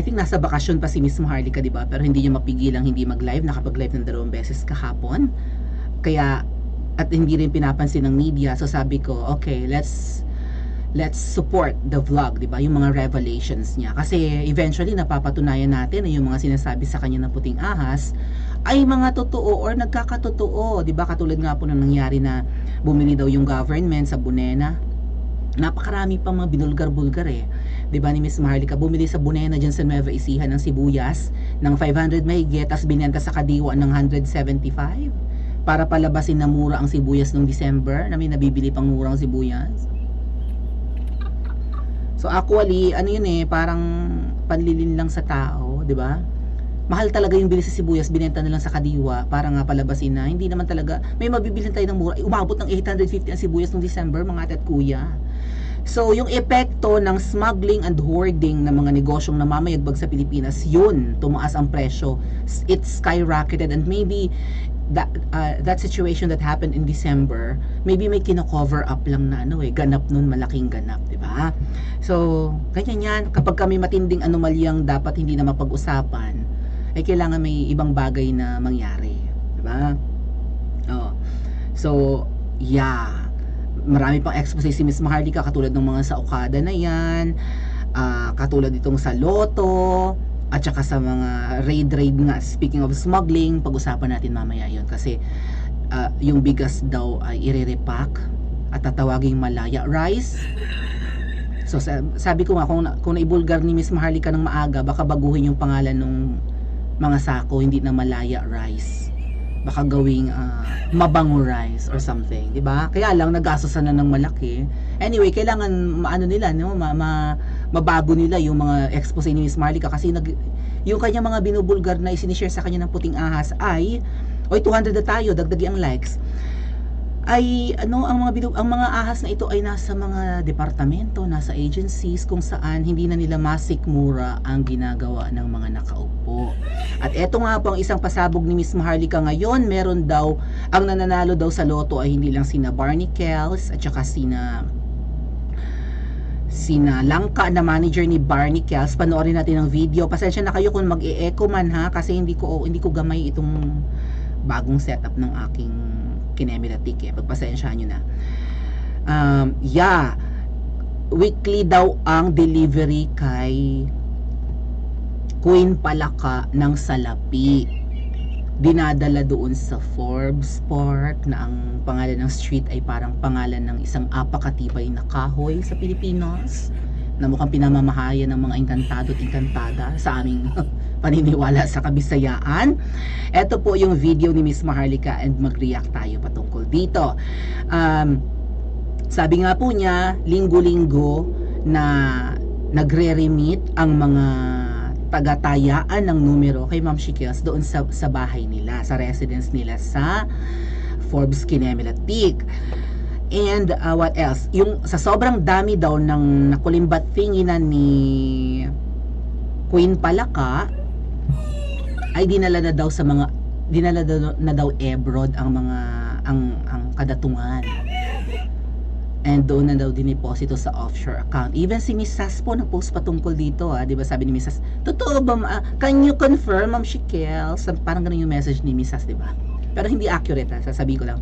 I think nasa bakasyon pa si Miss Maharlika, di ba? Pero hindi niya mapigilang hindi mag-live. Nakapag-live ng dalawang beses kahapon. Kaya, at hindi rin pinapansin ng media. So sabi ko, okay, let's let's support the vlog, di ba? Yung mga revelations niya. Kasi eventually, napapatunayan natin na yung mga sinasabi sa kanya ng puting ahas ay mga totoo or nagkakatotoo. Di ba? Katulad nga po nang nangyari na bumili daw yung government sa Bunena. Napakarami pa mga binulgar-bulgar eh. 'Di ba ni Miss Maharlika bumili sa Bunena diyan sa Nueva Ecija ng sibuyas ng 500 mahigit tapos binenta sa Kadiwa ng 175 para palabasin na mura ang sibuyas noong December na may nabibili pang murang sibuyas. So actually, ano yun eh, parang panlilin lang sa tao, 'di ba? Mahal talaga yung bili sa sibuyas, binenta na lang sa Kadiwa para nga palabasin na. Hindi naman talaga, may mabibilin tayo ng mura. Umabot ng 850 ang sibuyas noong December, mga ate at kuya. So, yung epekto ng smuggling and hoarding ng mga negosyong namamayagpag sa Pilipinas, yun, tumaas ang presyo. It skyrocketed and maybe that uh, that situation that happened in December, maybe may kino-cover up lang na ano eh, ganap nun, malaking ganap, di ba? So, ganyan yan. Kapag kami matinding anomalyang dapat hindi na mapag-usapan, ay kailangan may ibang bagay na mangyari, di ba? Oh. So, yeah marami pang expose si Miss Maharlika katulad ng mga sa Okada na yan ah, katulad itong sa Lotto at saka sa mga raid-raid nga. Speaking of smuggling pag-usapan natin mamaya yon kasi ah, yung bigas daw ay ire-repack at tatawaging Malaya. Rice? So sa- sabi ko nga kung, kung naibulgar ni Miss Maharlika ng maaga baka baguhin yung pangalan ng mga sako hindi na Malaya Rice baka gawing ah, mabango rice or something, 'di ba? Kaya lang nagastosan na ng malaki. Anyway, kailangan maano nila, no, ma, ma mabago nila yung mga expose ni Miss Marlica kasi nag yung kanya mga binubulgar na isinishare sa kanya ng puting ahas ay oy 200 na tayo, dagdagi ang likes ay ano ang mga binu- ang mga ahas na ito ay nasa mga departamento, nasa agencies kung saan hindi na nila masikmura ang ginagawa ng mga nakaupo. At eto nga po ang isang pasabog ni Miss Maharlika ngayon, meron daw ang nananalo daw sa loto ay hindi lang sina Barney Kells at saka sina sina Langka na manager ni Barney Kells. Panoorin natin ang video. Pasensya na kayo kung mag-e-echo man ha kasi hindi ko hindi ko gamay itong bagong setup ng aking kinemiratik eh. Pagpasensyahan nyo na. Um, yeah. Weekly daw ang delivery kay Queen Palaka ng Salapi. Dinadala doon sa Forbes Park na ang pangalan ng street ay parang pangalan ng isang apakatibay na kahoy sa Pilipinas na mukhang pinamamahaya ng mga engkantado at engkantada sa aming paniniwala sa kabisayaan. Ito po yung video ni Miss Maharlika and mag-react tayo patungkol dito. Um, sabi nga po niya, linggo-linggo na nagre-remit ang mga tagatayaan ng numero kay Ma'am Shikels doon sa, sa bahay nila, sa residence nila sa Forbes Kinemilatik. And uh, what else? Yung sa sobrang dami daw ng nakulimbat tinginan ni Queen Palaka ay dinala na daw sa mga dinala daw- na daw abroad ang mga ang ang kadatungan. And doon na daw dineposito sa offshore account. Even si Miss Sas po na-post patungkol dito, ah. di ba sabi ni Miss Sas, totoo ba, ma- can you confirm, Ma'am Shikel? Sa- Parang ganun yung message ni Miss Sas, di ba? Pero hindi accurate, ha? sasabihin ko lang.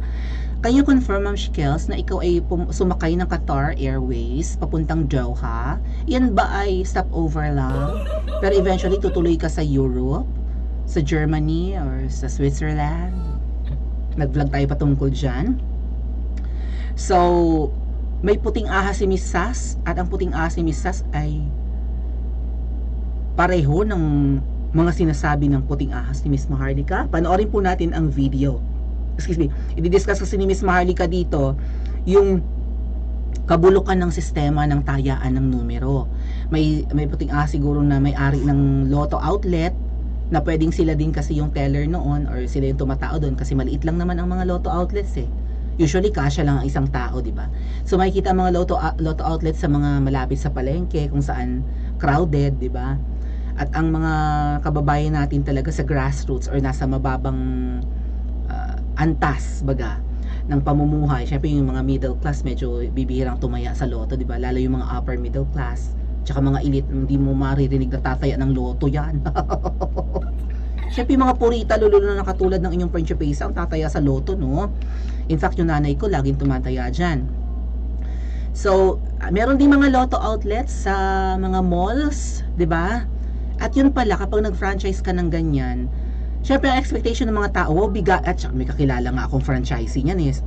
Can you confirm, Ma'am Shikels, na ikaw ay sumakay ng Qatar Airways papuntang Doha? Yan ba ay stopover lang? Pero eventually tutuloy ka sa Europe, sa Germany, or sa Switzerland? Nag-vlog tayo patungkol dyan. So, may puting ahas si Miss Sas at ang puting ahas ni Miss Sas ay pareho ng mga sinasabi ng puting ahas ni Miss Maharlika. Panoorin po natin ang video. Excuse me. I-discuss kasi ni Miss Maharlika dito yung kabulukan ng sistema ng tayaan ng numero. May may puting ahas siguro na may-ari ng Lotto outlet na pwedeng sila din kasi yung teller noon or sila yung tumatao doon kasi maliit lang naman ang mga Lotto outlets eh. Usually kasya lang ang isang tao, di ba? So makikita ang mga Lotto Lotto outlets sa mga malapit sa palengke kung saan crowded, di ba? At ang mga kababayan natin talaga sa grassroots or nasa mababang ah, antas baga ng pamumuhay. Syempre yung mga middle class medyo bibihirang tumaya sa loto, 'di ba? Lalo yung mga upper middle class, Tsaka mga elite, hindi mo maririnig na tataya ng loto yan. Siyempre mga purita, lalo na nakatulad ng inyong Principesa, ang tataya sa loto, no? In fact, yung nanay ko laging tumataya dyan. So, meron din mga loto outlets sa mga malls, 'di ba? At yun pala, kapag nag-franchise ka ng ganyan, syempre ang expectation ng mga tao, wow, biga, at saka may kakilala nga akong franchisee niyan is,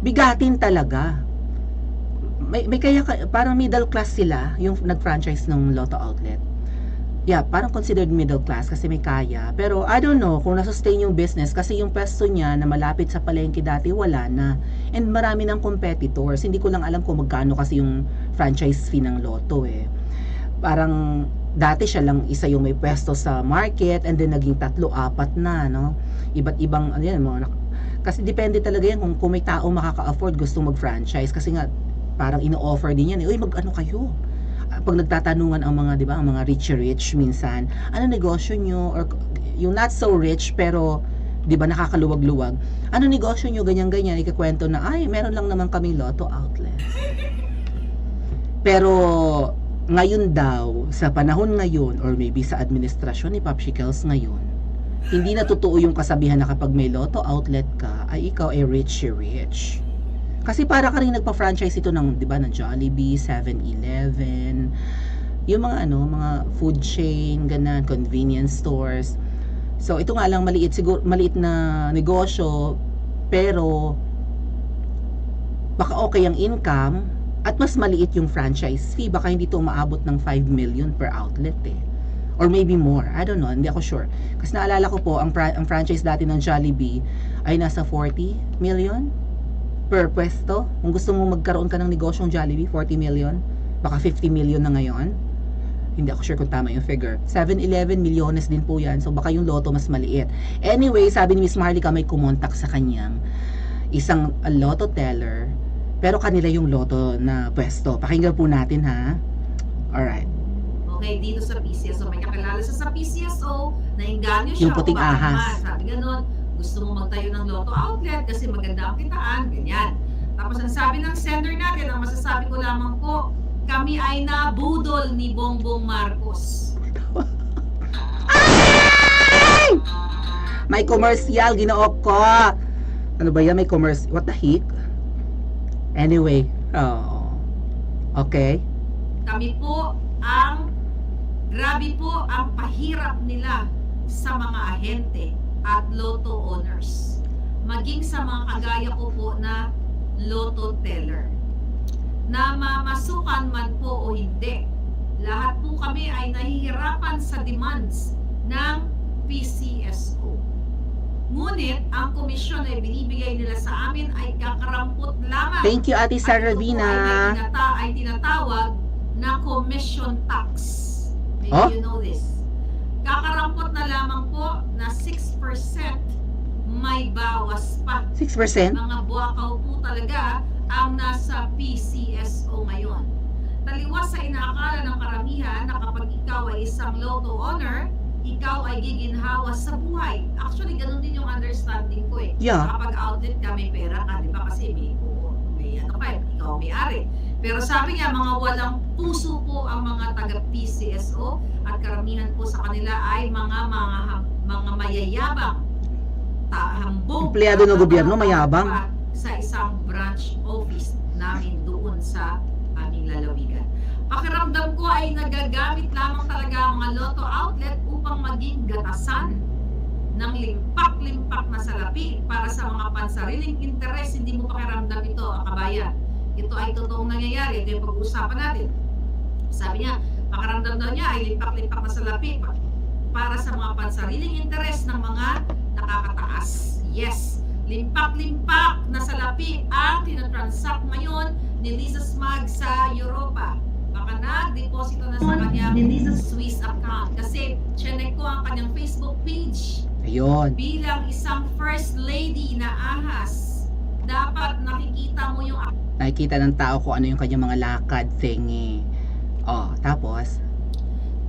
bigatin talaga. May, may kaya, ka- parang middle class sila, yung nag-franchise ng Lotto outlet. Yeah, parang considered middle class kasi may kaya. Pero I don't know kung nasustain yung business kasi yung pwesto niya na malapit sa palengke dati wala na. And marami ng competitors. Hindi ko lang alam kung magkano kasi yung franchise fee ng Lotto eh. Parang dati siya lang isa yung may pwesto sa market and then naging tatlo, apat na, no? Iba't ibang, ano yan, mga, kasi depende talaga yan kung, kung may tao makaka-afford gusto mag-franchise kasi nga parang ino-offer din yan, eh, uy mag-ano kayo? Ah, Pag nagtatanungan ang mga, di ba, ang mga rich-rich minsan, ano negosyo nyo? Or yung not so rich pero di ba nakakaluwag-luwag ano negosyo nyo ganyan-ganyan ikakwento na ay meron lang naman kaming lotto outlet pero ngayon daw, sa panahon ngayon, or maybe sa administrasyon ni Popsicles ngayon, hindi na totoo yung kasabihan na kapag may lotto outlet ka, ay ikaw ay rich-rich. Kasi para ka rin nagpa-franchise ito ng, di ba, ng Jollibee, 7-Eleven, yung mga ano, mga food chain, ganan, convenience stores. So, ito nga lang maliit siguro, maliit na negosyo, pero baka okay ang income at mas maliit yung franchise fee. Baka hindi to umaabot ng 5 million per outlet eh. Or maybe more. I don't know. Hindi ako sure. Kasi naalala ko po, ang, ang franchise dati ng Jollibee ay nasa 40 million per pwesto. Kung gusto mo magkaroon ka ng negosyong Jollibee, 40 million. Baka 50 million na ngayon. Hindi ako sure kung tama yung figure. 7-Eleven, milyones din po yan. So baka yung loto mas maliit. Anyway, sabi ni Miss Marley ka may kumontak sa kanyang isang lotto teller. Pero kanila yung loto na pwesto. Pakinggan po natin ha. Alright. Okay, dito sa PCSO, may kakilala siya sa PCSO, nainganyo siya. Yung puting ahas. Sabi ganun, gusto mo magtayo ng lotto outlet kasi maganda ang kitaan, ganyan. Tapos ang sabi ng sender natin, ang masasabi ko lamang po, kami ay nabudol ni Bongbong Marcos. May commercial, ginook ko. Ano ba yan? May commercial. What the heck? Anyway. Oh. Okay. Kami po ang, grabe po ang pahirap nila sa mga ahente at lotto owners. Maging sa mga kagaya ko po na lotto teller. Na mamasukan man po o hindi. Lahat po kami ay nahihirapan sa demands ng PCSO. Ngunit ang komisyon na binibigay nila sa amin ay kakarampot lamang. Thank you, Ate Sarah At ito. Ay, tinata ay tinatawag na commission tax. Maybe Oh? you know this. Kakarampot na lamang po na 6% may bawas pa. 6%? Mga buwakaw po talaga ang nasa PCSO ngayon. Taliwas sa inaakala ng karamihan na kapag ikaw ay isang lotto owner, ikaw ay giginhawa sa buhay. Actually, ganun din yung understanding ko eh. Yeah. Kapag outlet ka, may pera ka, di ba? Kasi may, may ano pa, ikaw may ari. Pero sabi niya, mga walang puso po ang mga taga PCSO at karamihan po sa kanila ay mga mga mga mayayabang tahambog Empleyado ng gobyerno, mayabang. sa isang branch office namin doon sa aming lalawigan. Pakiramdam ko ay nagagamit lamang talaga ang mga lotto outlet upang maging gatasan ng limpak-limpak na salapi para sa mga pansariling interes. Hindi mo pakiramdam ito, ang kabayan. Ito ay totoong nangyayari. Ito yung pag-uusapan natin. Sabi niya, pakiramdam daw niya ay limpak-limpak na salapi pa- para sa mga pansariling interes ng mga nakakataas. Yes, limpak-limpak na salapi ang tinatransact ngayon ni Lisa Smag sa Europa. Baka nag-deposito na sa kanyang Swiss account. Kasi chinek ko ang kanyang Facebook page Ayun. bilang isang first lady na ahas. Dapat nakikita mo yung Nakikita ng tao kung ano yung kanyang mga lakad thingy. Oh, tapos,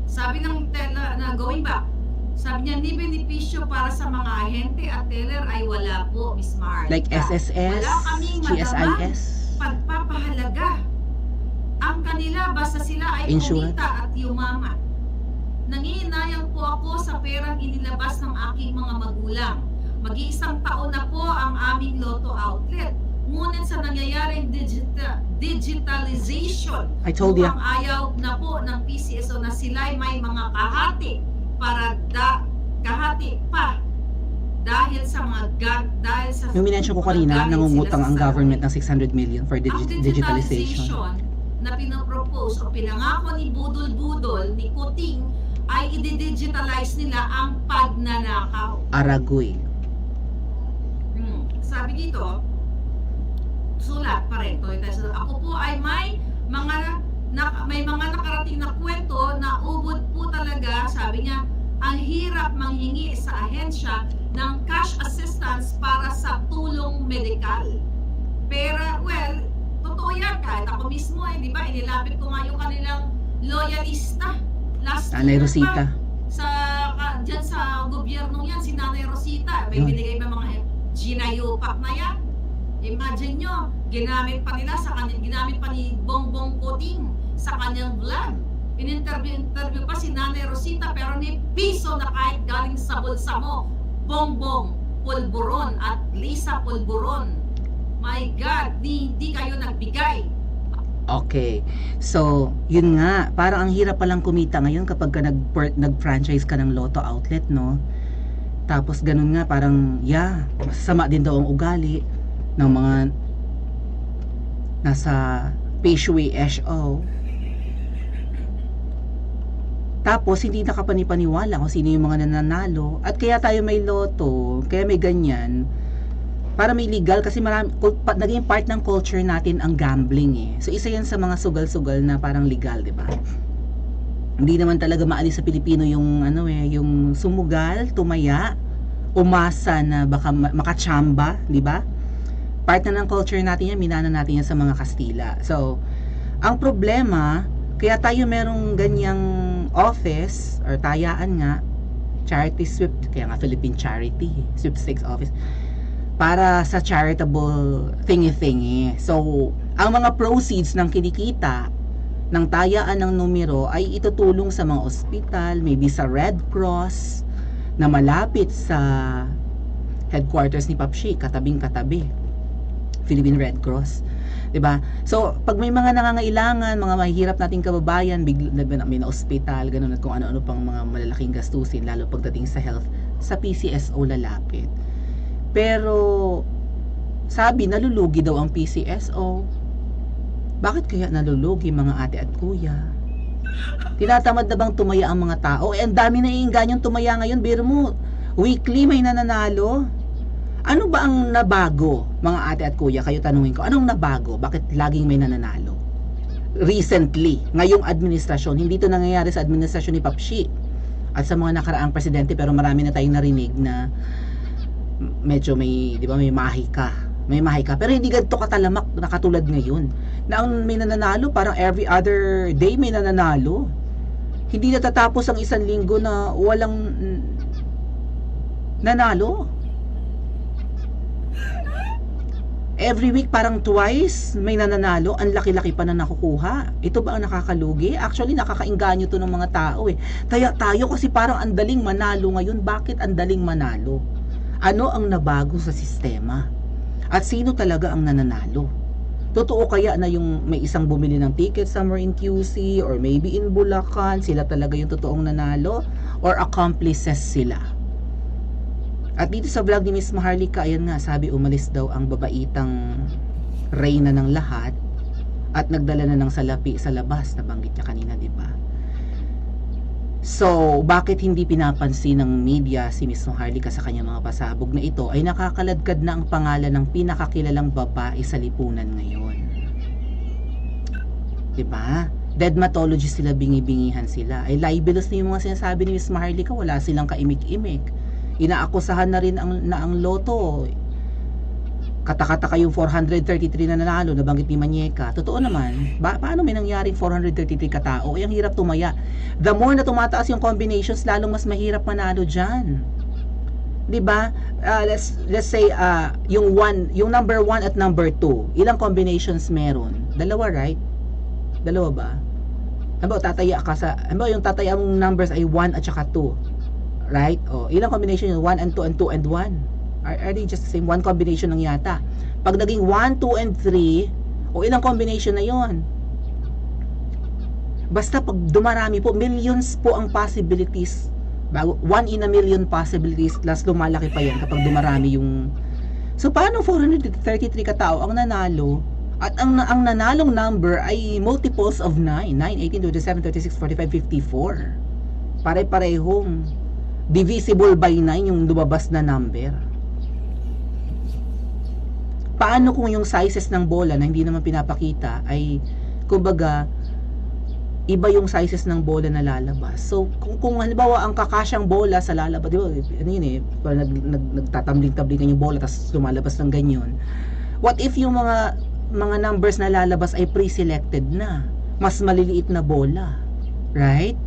Sabi ng teller na going back, sabi niya, ni benepisyo para sa mga ahente at teller ay wala po, Miss Mark. like SSS, Wala kaming GSIS. pagpapahalaga. ang kanila basta sila ay Insurance. kumita at yumaman. Nangihinayang po ako sa perang inilabas ng aking mga magulang. Mag-iisang taon na po ang aming Lotto outlet. Ngunit sa nangyayaring digita- digitalization, I told you. mukhang ayaw na po ng PCSO na sila may mga kahati para da, kahati pa dahil sa mga ga, dahil sa Yung minention ko kanina, nangungutang ang government ng 600 million for digi- Ang digitalization. na pinapropose o pinangako ni Budol-Budol, ni Kuting, ay i-digitalize nila ang pagnanakaw. Aragoy. Hmm. Sabi dito, sulat pa rin. to, ito, Ako po ay may mga na, may mga nakarating na kwento na ubod po talaga, sabi niya, ang hirap manghingi sa ahensya ng cash assistance para sa tulong medikal. Pero, well, totoo yan. Kahit ako mismo, eh, di ba, inilapit ko nga yung kanilang loyalista. Last Nanay year Rosita. pa, sa ka, dyan sa gobyernong yan, si Nanay Rosita, may binigay pa mga ginayupak na yan. Imagine nyo, ginamit pa nila sa kanya, ginamit pa ni Bongbong Kuting sa kanyang vlog. In-interview interview pa si Nanay Rosita pero ni piso na kahit galing sa bulsa mo, Bongbong Pulburon at Lisa Pulburon. My God, di, di kayo nagbigay. Okay. So, yun nga, parang ang hirap palang kumita ngayon kapag ka nag nag-franchise ka ng Lotto outlet, no? Tapos ganun nga, parang, yeah, masasama din daw ang ugali ng mga nasa Peshui SO. Tapos, hindi nakapanipaniwala kung sino yung mga nananalo. At kaya tayo may loto, kaya may ganyan, para may legal kasi marami naging part ng culture natin ang gambling eh. So isa yan sa mga sugal-sugal na parang legal, 'di ba? Hindi naman talaga maalis sa Pilipino yung ano eh, yung sumugal, tumaya, umasa na baka ma- makachamba, 'di ba? Part na ng culture natin yan, minana natin yan sa mga Kastila. So, ang problema, kaya tayo merong ganyang office or tayaan nga, charity sweep, kaya nga Philippine Charity, sweepstakes office, para sa charitable thingy-thingy. So, ang mga proceeds ng kinikita ng tayaan ng numero ay itutulong sa mga ospital, maybe sa Red Cross, na malapit sa headquarters ni Papshi, katabing-katabi. Philippine Red Cross. 'Di ba? So, pag may mga nangangailangan, mga mahihirap nating kababayan, bigla may na ospital, ganun at kung ano-ano pang mga malalaking gastusin lalo pagdating sa health, sa PCSO lalapit. Pero sabi nalulugi daw ang PCSO. Bakit kaya nalulugi mga ate at kuya? Tinatamad na bang tumaya ang mga tao? Eh, ang dami na iinganyong tumaya ngayon. Biro mo, weekly may nananalo. Ano ba ang nabago, mga ate at kuya? Kayo tanungin ko, anong nabago? Bakit laging may nananalo? Recently, ngayong administrasyon, hindi to nangyayari sa administrasyon ni Papshi at sa mga nakaraang presidente pero marami na tayong narinig na medyo may, di ba, may mahika. May mahika. Pero hindi ganito katalamak na katulad ngayon. Na ang may nananalo, parang every other day may nananalo. Hindi natatapos ang isang linggo na walang nanalo. Every week parang twice may nananalo, ang laki-laki pa na nakukuha. Ito ba ang nakakalugi? Actually, nakakainganyo to ng mga tao eh. Kaya tayo kasi parang ang daling manalo ngayon. Bakit ang daling manalo? Ano ang nabago sa sistema? At sino talaga ang nananalo? Totoo kaya na yung may isang bumili ng ticket somewhere in QC or maybe in Bulacan, sila talaga yung totoong nanalo? Or accomplices sila? At dito sa vlog ni Miss Maharlika, ayan nga, sabi umalis daw ang babaitang reyna ng lahat at nagdala na ng salapi sa labas, nabanggit niya kanina, di ba? So, bakit hindi pinapansin ng media si Miss Maharlika sa kanyang mga pasabog na ito ay nakakaladkad na ang pangalan ng pinakakilalang babae sa lipunan ngayon. Di ba? Dermatologist sila, bingi-bingihan sila. Ay libelous na yung mga sinasabi ni Miss Maharlika, wala silang kaimik-imik. Inaakusahan na rin ang, na ang loto. Katakataka yung 433 na nanalo, nabanggit ni Manyeka. Totoo naman, ba, paano may nangyaring 433 katao? Eh, ang hirap tumaya. The more na tumataas yung combinations, lalong mas mahirap manalo dyan. 'Di ba? Ah, let's let's say ah, yung one, yung number 1 at number 2, ilang combinations meron? Dalawa, right? Dalawa ba? Ano ba, tataya ka sa, ano yung tataya mong numbers ay 1 at saka 2. Right? O, ilang combination yun? 1 and 2 and 2 and 1. Are, are they just the same? One combination lang yata. Pag naging 1, 2, and 3, o ilang combination na yon? Basta pag dumarami po, millions po ang possibilities. Bago, one in a million possibilities, plus lumalaki pa yan kapag dumarami yung... So, paano 433 katao ang nanalo? At ang, ang nanalong number ay multiples of 9. 9, 18, 27, 36, 45, 54. Pare-parehong divisible by 9 yung lumabas na number. Paano kung yung sizes ng bola na hindi naman pinapakita ay kumbaga iba yung sizes ng bola na lalabas. So, kung, kung halimbawa ang kakasyang bola sa lalabas, di ba, ano yun eh, nag, nag, nagtatambling-tablingan yung bola tapos lumalabas ng ganyan. What if yung mga mga numbers na lalabas ay pre-selected na? Mas maliliit na bola. Right?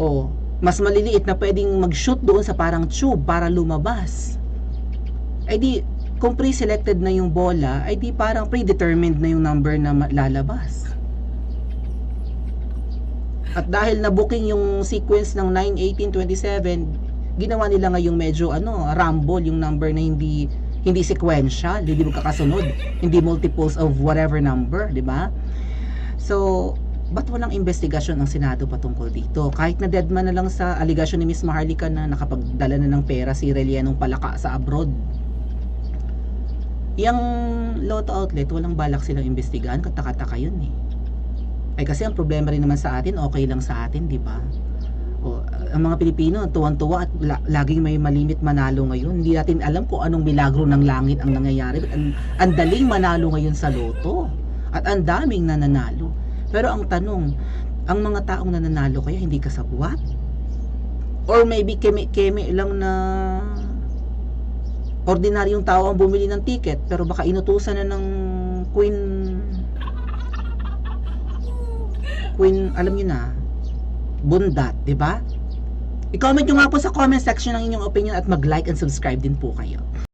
O, mas maliliit na pwedeng mag-shoot doon sa parang tube para lumabas. Ay di, kung pre-selected na yung bola, ay di parang predetermined na yung number na lalabas. At dahil na booking yung sequence ng 9, 18, 27, ginawa nila ngayong medyo ano, rumble yung number na hindi hindi sequential, hindi magkakasunod, hindi multiples of whatever number, di ba? So, ba't walang investigasyon ang Senado patungkol dito? Kahit na deadman na lang sa aligasyon ni Miss Maharlika na nakapagdala na ng pera si Relianong Palaka sa abroad. Yang Lotto Outlet, walang balak silang investigahan, katakataka yun eh. Ay kasi ang problema rin naman sa atin, okay lang sa atin, di ba? O, ang mga Pilipino, tuwan-tuwa at la- laging may malimit manalo ngayon. Hindi natin alam kung anong milagro ng langit ang nangyayari. Ang, ang daling manalo ngayon sa loto. At ang daming nananalo. Pero ang tanong, ang mga taong nananalo kaya hindi kasabwat? Or maybe keme-keme lang na ordinaryong tao ang bumili ng ticket pero baka inutusan na ng Queen Queen, alam niyo na, bundat, di ba? I-comment nyo nga po sa comment section ang inyong opinion at mag-like and subscribe din po kayo.